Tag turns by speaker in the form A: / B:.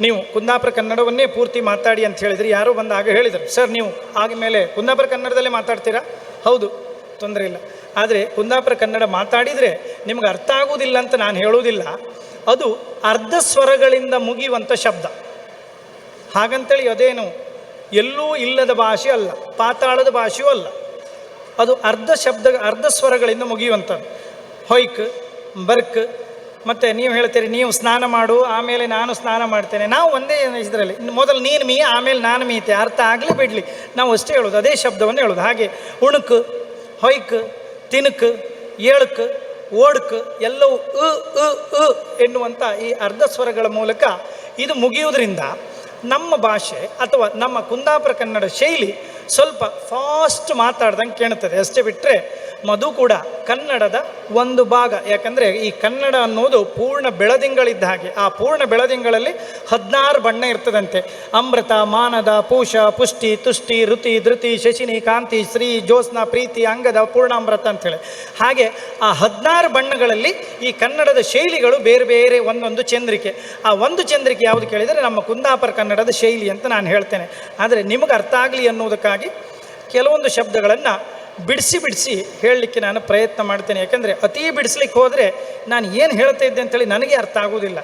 A: ನೀವು ಕುಂದಾಪುರ ಕನ್ನಡವನ್ನೇ ಪೂರ್ತಿ ಮಾತಾಡಿ ಅಂತ ಹೇಳಿದ್ರಿ, ಯಾರೋ ಬಂದು ಆಗ ಹೇಳಿದರು. ಸರ್, ನೀವು ಆದಮೇಲೆ ಕುಂದಾಪುರ ಕನ್ನಡದಲ್ಲೇ ಮಾತಾಡ್ತೀರಾ? ಹೌದು, ತೊಂದರೆ ಇಲ್ಲ. ಆದರೆ ಕುಂದಾಪುರ ಕನ್ನಡ ಮಾತಾಡಿದರೆ ನಿಮ್ಗೆ ಅರ್ಥ ಆಗುವುದಿಲ್ಲ ಅಂತ ನಾನು ಹೇಳುವುದಿಲ್ಲ. ಅದು ಅರ್ಧ ಸ್ವರಗಳಿಂದ ಮುಗಿಯುವಂಥ ಶಬ್ದ. ಹಾಗಂತೇಳಿ ಅದೇನು? ಎಲ್ಲೂ ಇಲ್ಲದ ಭಾಷೆ ಅಲ್ಲ, ಪಾತಾಳದ ಭಾಷೆಯೂ ಅಲ್ಲ. ಅದು ಅರ್ಧ ಶಬ್ದ, ಅರ್ಧ ಸ್ವರಗಳಿಂದ ಮುಗಿಯುವಂಥದ್ದು. ಹೊಯ್ಕ್, ಬರ್ಕ್ ಮತ್ತು ನೀವು ಹೇಳ್ತೀರಿ, ನೀವು ಸ್ನಾನ ಮಾಡು, ಆಮೇಲೆ ನಾನು ಸ್ನಾನ ಮಾಡ್ತೇನೆ. ನಾವು ಒಂದೇ ಇದರಲ್ಲಿ ಮೊದಲು ನೀನು ಮೀ, ಆಮೇಲೆ ನಾನು ಮೀತೆ ಅರ್ಥ ಆಗಲಿ ಬಿಡಲಿ. ನಾವು ಅಷ್ಟೇ ಹೇಳೋದು, ಅದೇ ಶಬ್ದವನ್ನು ಹೇಳೋದು. ಹಾಗೆ ಉಣುಕ್, ಹೊಯ್ಕ್, ತಿನ್ಕ್, ಏಳಕ್, ಓಡ್ಕ್, ಎಲ್ಲವೂ ಅ ಅ ಎನ್ನುವಂಥ ಈ ಅರ್ಧ ಸ್ವರಗಳ ಮೂಲಕ ಇದು ಮುಗಿಯುವುದರಿಂದ ನಮ್ಮ ಭಾಷೆ ಅಥವಾ ನಮ್ಮ ಕುಂದಾಪುರ ಕನ್ನಡ ಶೈಲಿ ಸ್ವಲ್ಪ ಫಾಸ್ಟ್ ಮಾತಾಡ್ದಂಗೆ ಕೇಳುತ್ತದೆ. ಅಷ್ಟೇ ಬಿಟ್ಟರೆ ಮಧು ಕೂಡ ಕನ್ನಡದ ಒಂದು ಭಾಗ. ಯಾಕಂದರೆ ಈ ಕನ್ನಡ ಅನ್ನೋದು ಪೂರ್ಣ ಬೆಳದಿಂಗಳಿದ್ದ ಹಾಗೆ. ಆ ಪೂರ್ಣ ಬೆಳದಿಂಗಳಲ್ಲಿ ಹದಿನಾರು ಬಣ್ಣ ಇರ್ತದಂತೆ. ಅಮೃತ, ಮಾನದ, ಪೂಷ, ಪುಷ್ಟಿ, ತುಷ್ಟಿ, ಋತಿ, ಧೃತಿ, ಶಶಿನಿ, ಕಾಂತಿ, ಶ್ರೀ, ಜ್ಯೋತ್ಸ್ನ, ಪ್ರೀತಿ, ಅಂಗದ, ಪೂರ್ಣಾಮೃತ ಅಂಥೇಳಿ ಹಾಗೆ ಆ ಹದಿನಾರು ಬಣ್ಣಗಳಲ್ಲಿ ಈ ಕನ್ನಡದ ಶೈಲಿಗಳು ಬೇರೆ ಬೇರೆ ಒಂದೊಂದು ಚಂದ್ರಿಕೆ. ಆ ಒಂದು ಚಂದ್ರಿಕೆ ಯಾವುದು ಕೇಳಿದರೆ ನಮ್ಮ ಕುಂದಾಪುರ ಕನ್ನಡದ ಶೈಲಿ ಅಂತ ನಾನು ಹೇಳ್ತೇನೆ. ಆದರೆ ನಿಮಗೆ ಅರ್ಥ ಆಗಲಿ ಅನ್ನೋದಕ್ಕಾಗಿ ಕೆಲವೊಂದು ಶಬ್ದಗಳನ್ನು ಬಿಡಿಸಿ ಬಿಡಿಸಿ ಹೇಳಲಿಕ್ಕೆ ನಾನು ಪ್ರಯತ್ನ ಮಾಡ್ತೇನೆ. ಯಾಕಂದರೆ ಅತಿ ಬಿಡಿಸ್ಲಿಕ್ಕೆ ಹೋದರೆ ನಾನು ಏನು ಹೇಳ್ತಾ ಇದ್ದೆ ಅಂತೇಳಿ ನನಗೆ ಅರ್ಥ ಆಗೋದಿಲ್ಲ.